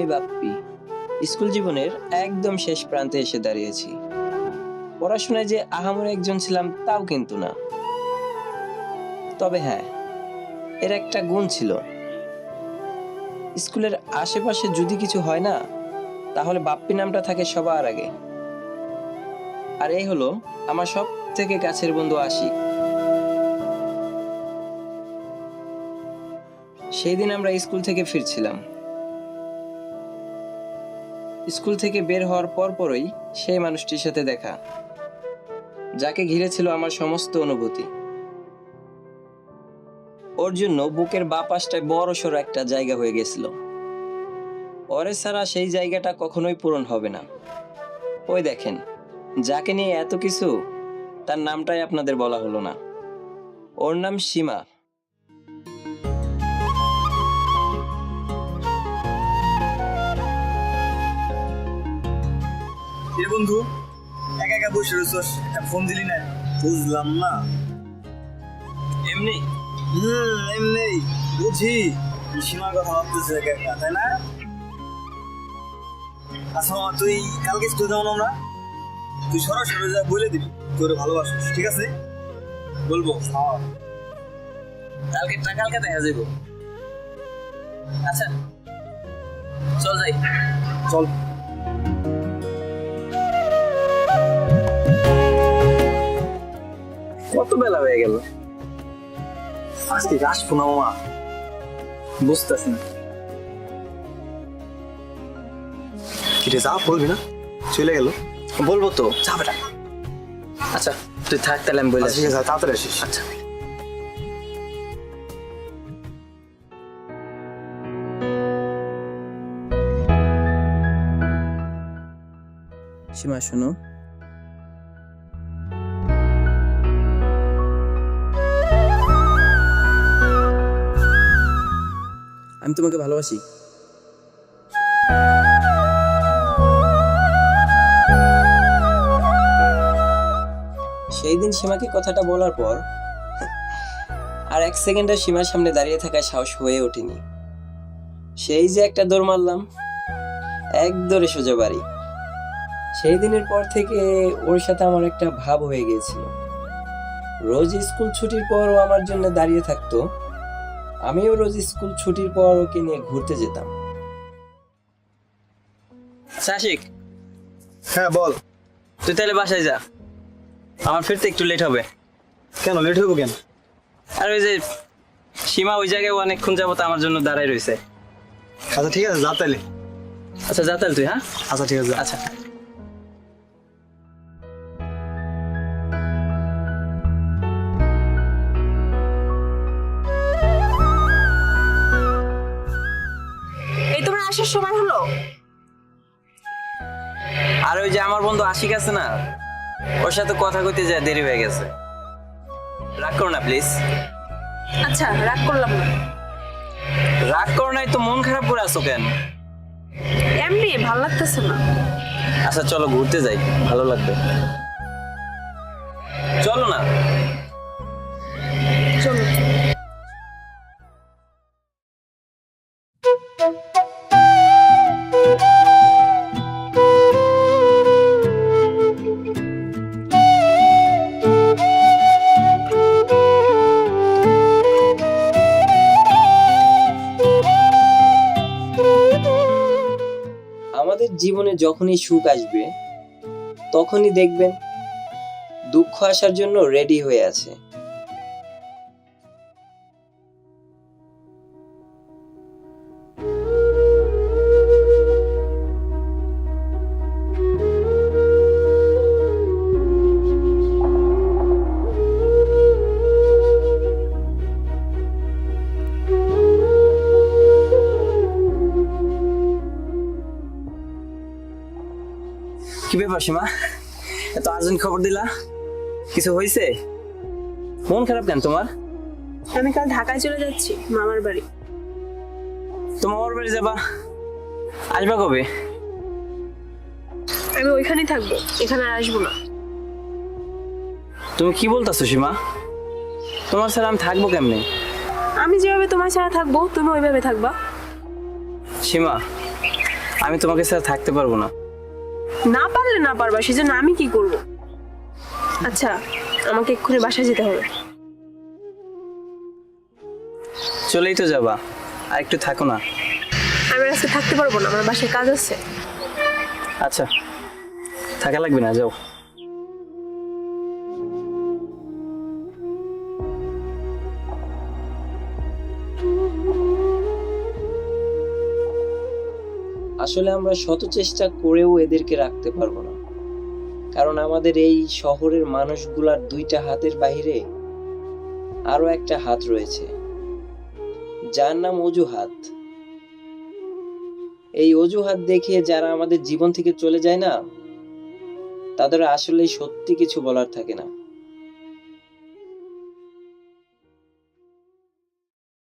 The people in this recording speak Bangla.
আমি বাপ্পি। স্কুল জীবনের একদম শেষ প্রান্তে এসে দাঁড়িয়েছি। পড়াশোনায় যে আহামর একজন ছিলাম, তাও কিন্তু না। তবে হ্যাঁ এর একটা গুণ ছিল। স্কুলের আশেপাশে যদি কিছু হয় না, তাহলে বাপ্পি নামটা থাকে সবার আগে। আর এই হলো আমার সব থেকে কাছের বন্ধু আশিক। সেই দিন আমরা স্কুল থেকে ফিরছিলাম। স্কুল থেকে বের হওয়ার পর পরই সেই মানুষটির সাথে দেখা। যাকে ঘিরে ছিল আমার সমস্ত অনুভূতি। ওর জন্য বুকের বা পাশটায় বড় সড়ো একটা জায়গা হয়ে গেছিল। ওরে ছাড়া সেই জায়গাটা কখনোই পূরণ হবে না। ওই দেখেন, যাকে নিয়ে এত কিছু, তার নামটাই আপনাদের বলা হলো না। ওর নাম সীমা। এ বন্ধু একা একা বসে রয়েছস ফোন দিলি না? বুঝলাম না। এমনি? হুম এমনি। বুঝি। সীমার কথা ভাবতেছে একা একা তাই না? আচ্ছা তুই কালকে স্কুল যাব না আমরা? তুই সরাসরি যা বলে দিবি তোর ভালোবাসিস ঠিক আছে? বলব। হ্যাঁ কালকে কালকে দেখা যাব আচ্ছা চল যাই। চল। কত বেলা হয়ে গেল? আজকে আসব না মামা। বুঝতেছি না। কিরে যা বলবি না? চলে গেল। বলব তো। যা বেটা। আচ্ছা তুই থাক তাহলে আমি বলে আচ্ছা, ঠিক আছে তাড়াতাড়ি আসিস। আচ্ছা। সীমা শোনো। আমি তোমাকে ভালোবাসি। সেই দিন সীমাকে কথাটা বলার পর, আর এক সেকেন্ডের সীমার সামনে দাঁড়িয়ে থাকার সাহস হয়ে ওঠেনি। সেই যে একটা দৌড় মারলাম, এক দৌড়ে সোজা বাড়ি। সেই দিনের পর থেকে ওর সাথে আমার একটা ভাব হয়ে গিয়েছিল। রোজ স্কুল ছুটির পর ও আমার জন্য দাঁড়িয়ে থাকতো আমিও রোজ স্কুল ছুটির পর ওকে নিয়ে ঘুরতে যেতাম। সাশিক। হ্যাঁ বল। তুই তাহলে বাসায় যা। আমার ফিরতে একটু লেট হবে। কেন? লেট হইব কেন? আর ওই যে সীমা ওই জায়গায় অনেকক্ষণ যাবত আমার জন্য দাঁড়ায় রয়েছে। আচ্ছা ঠিক আছে যা তাইলে আচ্ছা যা তাহলে তুই হ্যাঁ? আচ্ছা ঠিক আছে। আচ্ছা। আসার সময় হলো? আর ওই যে আমার বন্ধু আশিক আছে না ওর সাথে কথা কইতে যায় দেরি হয়ে গেছে। রাগ করো না প্লিজ আচ্ছা রাগ করলাম না। রাগ করো নাই তো মন খারাপ করে আছো কেন? এমনি ভালো লাগতেছে না। আচ্ছা চলো ঘুরতে যাই ভালো লাগবে। চলো না। আমাদের জীবনে যখনই সুখ আসবে তখনই দেখবেন দুঃখ আসার জন্য রেডি হয়ে আছে। ব্যাপার সীমা এত আর্জেন্ট খবর দিলা। কিছু হয়েছে মন খারাপ কেন তোমার? আমি কাল ঢাকায় চলে যাচ্ছি মামার বাড়ি। বাড়ি যাবা? আসবা কবে? আমি ওইখানেই থাকব এখানে আর আসব না। তুমি কি বলতেছো সীমা? তোমার ছাড়া আমি থাকব কেমনে? আমি যেভাবে তোমার ছাড়া থাকব তুমি ওইভাবে থাকবা। সীমা আমি তোমাকে স্যার থাকতে পারব না। না পারলে না পারবা সেজন্য আমি কি করব? আচ্ছা আমাকে এক্ষুনি বাসায় যেতে হবে। চলেই তো যাবা আর একটু থাকো না। আমি আজকে থাকতে পারব না আমার বাসায় কাজ আছে। আচ্ছা থাকা লাগবে না যাও। আসলে আমরা শত চেষ্টা করেও এদেরকে রাখতে পারব না। কারণ আমাদের এই শহরের মানুষগুলার দুইটা হাতের বাইরে আরও একটা হাত রয়েছে। যার নাম অজুহাত। এই অজুহাত দেখে যারা আমাদের জীবন থেকে চলে যায় না, তাদের আসলে সত্যি কিছু বলার থাকে না।